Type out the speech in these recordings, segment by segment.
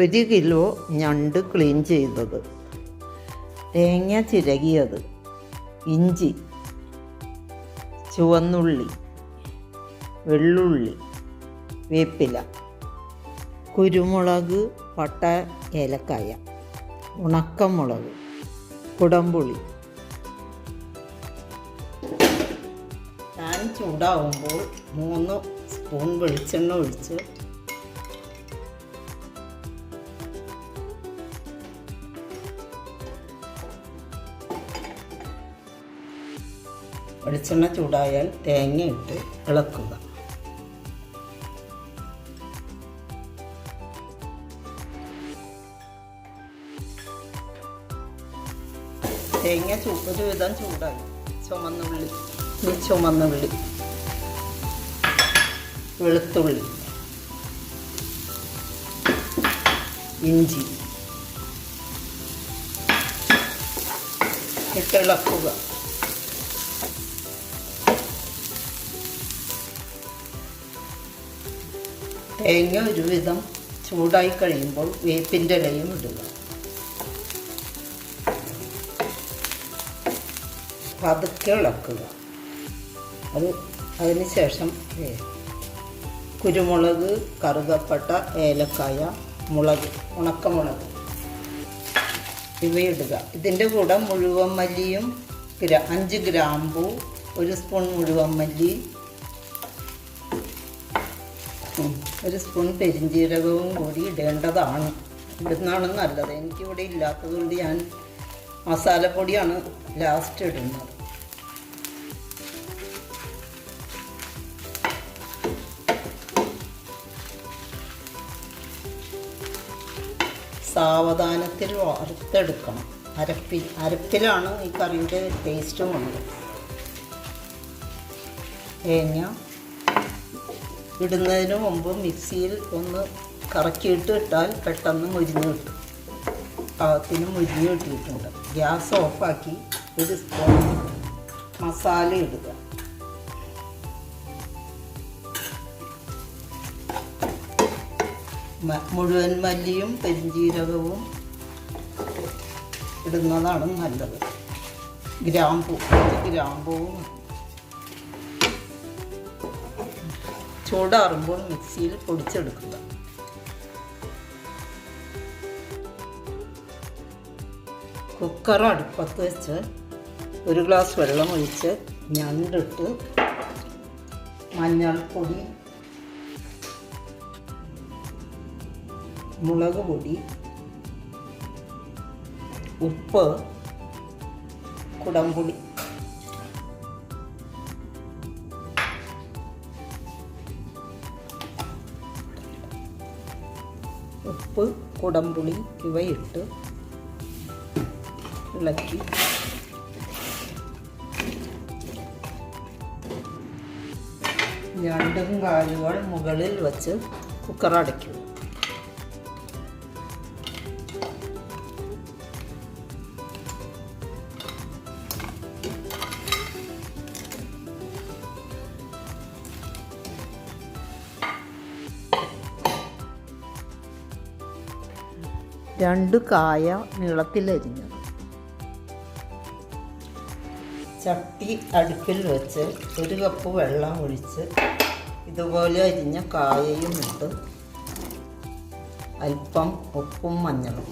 ഒരു കിലോ ഞണ്ട് ക്ലീൻ ചെയ്തത്. തേങ്ങ ചിരകിയത്. ഇഞ്ചി. ചുവന്നുള്ളി. വെള്ളുള്ളി. വേപ്പില. കുരുമുളക് പട്ട ഏലക്കായ. ഉണക്കമുളക്. കുടംപുളി. ഞാൻ ചൂടാവുമ്പോൾ മൂന്ന് സ്പൂൺ വെളിച്ചെണ്ണ ഒഴിച്ച് വെളിച്ചെണ്ണ ചൂടായാൽ തേങ്ങയിട്ട് ഇളക്കുക. തേങ്ങ ഒരു വിധം ചൂടായി. ചുമന്നുള്ളി ഈ ചുമന്നുള്ളി വെളുത്തുള്ളി ഇഞ്ചി ഇട്ടിളക്കുക തേങ്ങ ഒരുവിധം ചൂടായി കഴിയുമ്പോൾ വേപ്പിന്റെ ഇലയും ഇടുക. പതുക്കെ ഇളക്കുക. അത് അതിന് ശേഷം കുരുമുളക് കറുകപ്പട്ട ഏലക്കായ മുളക് ഉണക്കമുളക് ഇവയിടുക. ഇതിന്റെ കൂടെ മുഴുവൻ മല്ലിയും അഞ്ച് ഗ്രാമ്പു ഒരു സ്പൂൺ മുഴുവൻ മല്ലി ഒരു സ്പൂൺ പെരിഞ്ജീരകവും കൂടി ഇടേണ്ടതാണ്. ഇടുന്നതാണ് നല്ലത്. എനിക്കിവിടെ ഇല്ലാത്തതുകൊണ്ട് ഞാൻ മസാലപ്പൊടിയാണ് ലാസ്റ്റ് ഇടുന്നത്. സാവധാനത്തിൽ വറുത്തെടുക്കണം. അരപ്പിൽ അരപ്പിലാണ് ഈ കറിയുടെ ടേസ്റ്റും വന്നത്. തേങ്ങ ഇടുന്നതിന് മുമ്പ് മിക്സിയിൽ ഒന്ന് കറക്കിയിട്ട് ഇട്ടാൽ പെട്ടെന്ന് മുരിഞ്ഞ് കിട്ടും. പാകത്തിന് മുരിഞ്ഞ് കിട്ടിയിട്ടുണ്ട്. ഗ്യാസ് ഓഫാക്കി ഒരു സ്പൂൺ മസാല ഇടുക. മുഴുവൻ മല്ലിയും പെരിഞ്ജീരകവും ഇടുന്നതാണ് നല്ലത്. ഗ്രാമ്പൂ ഗ്രാമ്പൂവും ചൂടാറുമ്പോൾ മിക്സിയിൽ പൊടിച്ചെടുക്കുക. കുക്കർ അടുപ്പത്ത് വെച്ച് ഒരു ഗ്ലാസ് വെള്ളം ഒഴിച്ച് ഞണ്ടിട്ട് മഞ്ഞൾപ്പൊടി മുളക് പൊടി ഉപ്പ് കുടംപുളി ഉപ്പ് കുടംപുളി ഇവയിട്ട് ഇളക്കി. രണ്ടും കാലുകൾ മുകളിൽ വച്ച് കുക്കർ അടയ്ക്കുക രണ്ട് കായ നീളത്തിലരിഞ്ഞു. ചട്ടി അടുപ്പിൽ വെച്ച് ഒരു കപ്പ് വെള്ളം ഒഴിച്ച് ഇതുപോലെ അരിഞ്ഞ കായയും ഇട്ട്. അല്പം ഉപ്പും മഞ്ഞളും.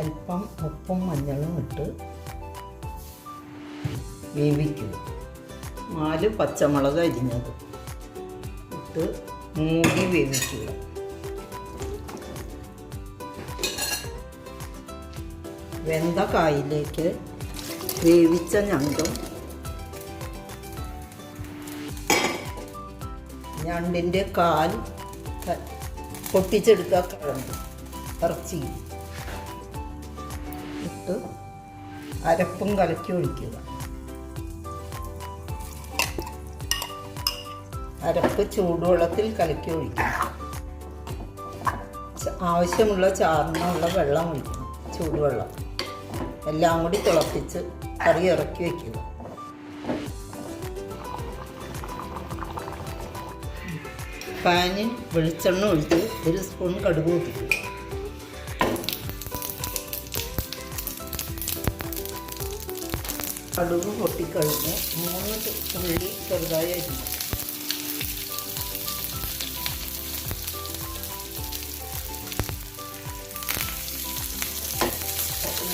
അല്പം ഉപ്പും മഞ്ഞളും ഇട്ട് വേവിക്കും നാല് പച്ചമുളക് അരിഞ്ഞത്. ഇട്ട് മൂടി വേവിക്കുക. വെന്ത കായിലേക്ക് വേവിച്ച ഞണ്ടും ഞണ്ടിന്റെ കാൽ പൊട്ടിച്ചെടുത്ത കിഴങ്ങ് ഇറച്ചി ഇട്ട് അരപ്പും കലക്കി ഒഴിക്കുക. അരപ്പ് ചൂടുവെള്ളത്തിൽ കലക്കി ഒഴിക്കണം ആവശ്യമുള്ള ചാറിനുള്ള വെള്ളം ഒഴിക്കണം ചൂടുവെള്ളം. എല്ലാം കൂടി തിളപ്പിച്ച് കറി ഇറക്കി വയ്ക്കുക പാനിൽ വെളിച്ചെണ്ണ ഒഴിച്ച് ഒരു സ്പൂൺ കടുക് പൊട്ടിക്കുക കടുക് പൊട്ടിക്കഴിഞ്ഞ് മൂന്ന് ഉള്ളി ചെറുതായി അരിഞ്ഞു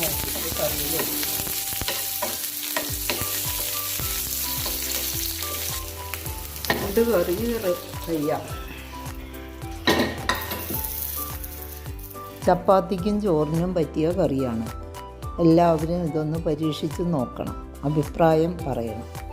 നോക്കിയിട്ട് കറിയിലേക്ക് ഇത് കറി ചെയ്യാം. ചപ്പാത്തിക്കും ചോറിനും പറ്റിയ കറിയാണ്. എല്ലാവരും ഇതൊന്ന് പരീക്ഷിച്ച് നോക്കണം. അഭിപ്രായം പറയണം.